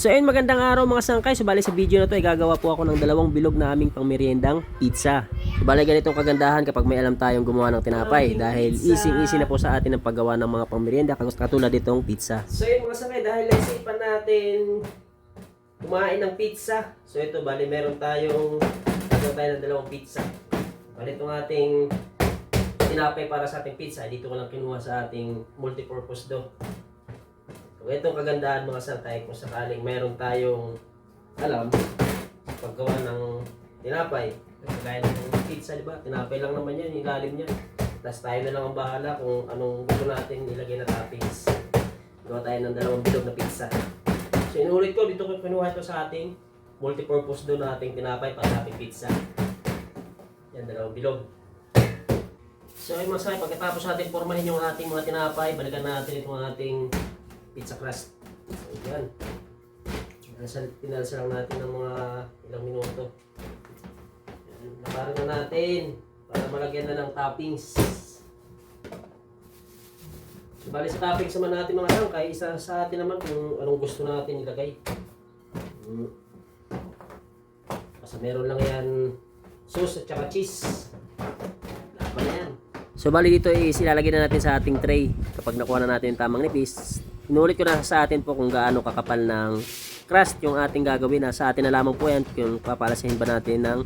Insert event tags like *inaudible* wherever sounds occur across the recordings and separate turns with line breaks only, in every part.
So ayun, magandang araw mga sangkay. So bali sa video na to, ay gagawa po ako ng dalawang bilog na aming pangmeryendang pizza. So bali ganitong kagandahan kapag may alam tayong gumawa ng tinapay dahil easy-easy na po sa atin ang paggawa ng mga pangmeryenda katulad itong pizza. So ayun mga sangkay, dahil naisipan natin kumain ng pizza. So ito, bali meron tayong meron tayo ng dalawang pizza. Bali itong ating tinapay para sa ating pizza. Dito ko lang kinuha sa ating multipurpose dough. So, itong kagandahan mga santay kung sakaling meron tayong alam paggawa ng tinapay. Kagaya ng pizza, di ba? Tinapay lang naman yan, ilalim niya. Tapos tayo na lang ang bahala kung anong gusto natin ilagay na toppings. Gawa tayo ng dalawang bilog na pizza. So inulit ko, dito ko kinuha ito sa ating multipurpose doon na ating tinapay para ating pizza. Yan, dalawang bilog. So ayun mga sakay, pagkatapos natin formahin yung ating mga tinapay, balikan natin itong ating pizza crust. So yan. Pinalsa, pinalsa lang natin ng mga ilang minuto. Yan, na natin para malagyan na ng toppings. Bali sa toppings naman natin mga sangkay, isa sa atin naman kung anong gusto natin ilagay. Hmm. Basta meron lang yan sauce at saka cheese. Laban na yan. So bali dito is ilalagay na natin sa ating tray kapag nakuha na natin yung tamang nipis. Inulit ko na sa atin po kung gaano kakapal ng crust yung ating gagawin. Sa atin na lamang po yan kung papalasahin ba natin ng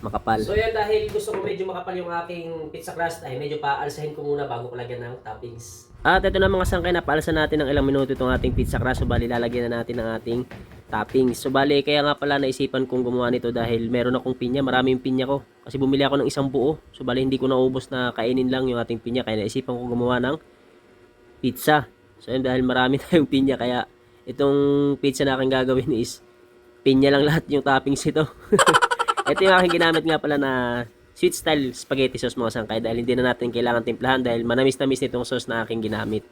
makapal. So yan dahil gusto ko medyo makapal yung aking pizza crust ay medyo paalsahin ko muna bago ko lagyan ng toppings. At ito na mga sangkay na paalsa natin ng ilang minuto itong ating pizza crust. So bali lalagyan na natin ng ating toppings. So bali kaya nga pala naisipan kong gumawa nito dahil meron akong pinya, maraming pinya ko. Kasi bumili ako ng isang buo. So bali hindi ko naubos na kainin lang yung ating pinya kaya naisipan ko gumawa ng pizza. So yun dahil marami *laughs* tayong pinya kaya itong pizza na aking gagawin is pinya lang lahat yung toppings ito. *laughs* ito yung aking ginamit nga pala na sweet style spaghetti sauce mga sangkay dahil hindi na natin kailangan timplahan dahil manamis-namis nitong sauce na aking ginamit.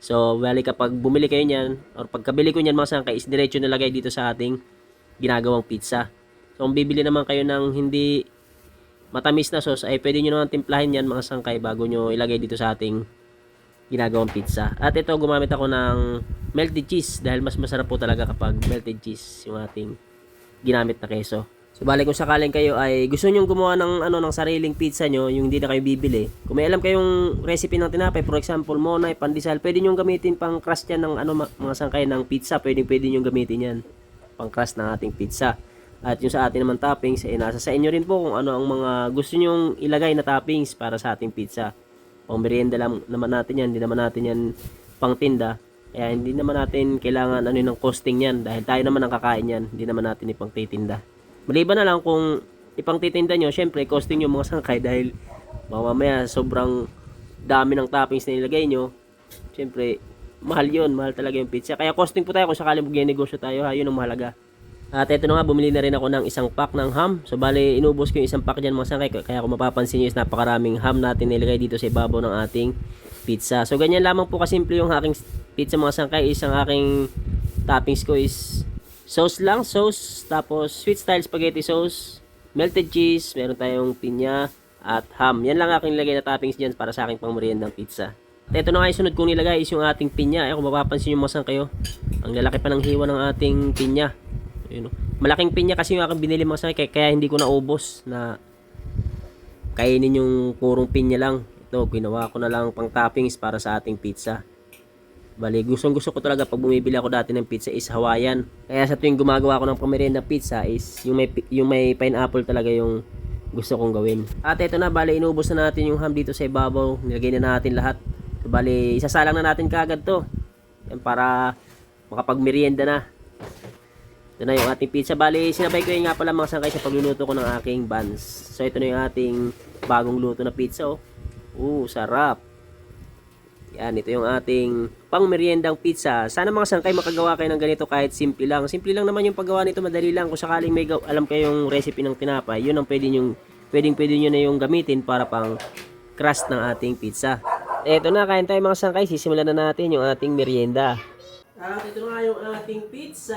So, bali kapag bumili kayo niyan or pagkabili ko niyan mga sangkay is diretso na lagay dito sa ating ginagawang pizza. So, kung bibili naman kayo ng hindi matamis na sauce ay pwede nyo naman timplahin yan mga sangkay bago nyo ilagay dito sa ating ginagawang pizza. At ito gumamit ako ng melted cheese dahil mas masarap po talaga kapag melted cheese yung ating ginamit na keso. So bali kung sakaling kayo ay gusto niyo gumawa ng ano ng sariling pizza nyo, yung hindi na kayo bibili. Kung may alam kayong recipe ng tinapay, for example, monay, pandesal, pwede niyo gamitin pang crust yan ng ano mga sangkay ng pizza, pwede pwede niyo gamitin yan pang crust ng ating pizza. At yung sa atin naman toppings, eh, nasa sa inyo rin po kung ano ang mga gusto niyo ilagay na toppings para sa ating pizza. Pang merienda lang naman natin yan, hindi naman natin yan pang tinda. Kaya hindi naman natin kailangan ano ng costing yan dahil tayo naman ang kakain yan, hindi naman natin ipang titinda. Maliban na lang kung ipang titinda nyo, syempre costing yung mga sangkay dahil mamaya sobrang dami ng toppings na ilagay nyo. Syempre, mahal yon mahal talaga yung pizza. Kaya costing po tayo kung sakaling magnegosyo tayo, ha, yun ang mahalaga. At ito na nga, bumili na rin ako ng isang pack ng ham. So, bali, inubos ko yung isang pack dyan mga sangkay. Kaya kung mapapansin nyo is napakaraming ham natin nilagay dito sa ibabaw ng ating pizza. So, ganyan lamang po kasimple yung aking pizza mga sangkay. Isang aking toppings ko is sauce lang, sauce, tapos sweet style spaghetti sauce, melted cheese, meron tayong pinya, at ham. Yan lang aking nilagay na toppings dyan para sa aking pang meriendang pizza. At ito na nga yung sunod kong nilagay is yung ating pinya. Eh, kung mapapansin yung masang kayo, ang lalaki pa ng hiwa ng ating pinya. Ayun, oh. Malaking pinya kasi yung aking binili mga kaya, kaya hindi ko naubos na kainin yung purong pinya lang. Ito, ginawa ko na lang pang toppings para sa ating pizza. Bali, gustong gusto ko talaga pag bumibili ako dati ng pizza is Hawaiian. Kaya sa tuwing gumagawa ako ng pamerienda pizza is yung may, yung may pineapple talaga yung gusto kong gawin. At ito na, bali, inubos na natin yung ham dito sa ibabaw. Nilagay na natin lahat. Bali, isasalang na natin kaagad to. Yan, para makapagmerienda na. Ito na yung ating pizza. Bali, sinabay ko yun nga pala mga sangkay sa pagluluto ko ng aking buns. So, ito na yung ating bagong luto na pizza. Oh. Uh, sarap. Yan, ito yung ating pang meriendang pizza. Sana mga sangkay makagawa kayo ng ganito kahit simple lang. Simple lang naman yung paggawa nito, madali lang. Kung sakaling may alam kayong recipe ng tinapay, yun ang pwede yung pwedeng pwede nyo na yung gamitin para pang crust ng ating pizza. Eto na, kain tayo mga sangkay. Sisimulan na natin yung ating merienda. At ito na yung ating pizza.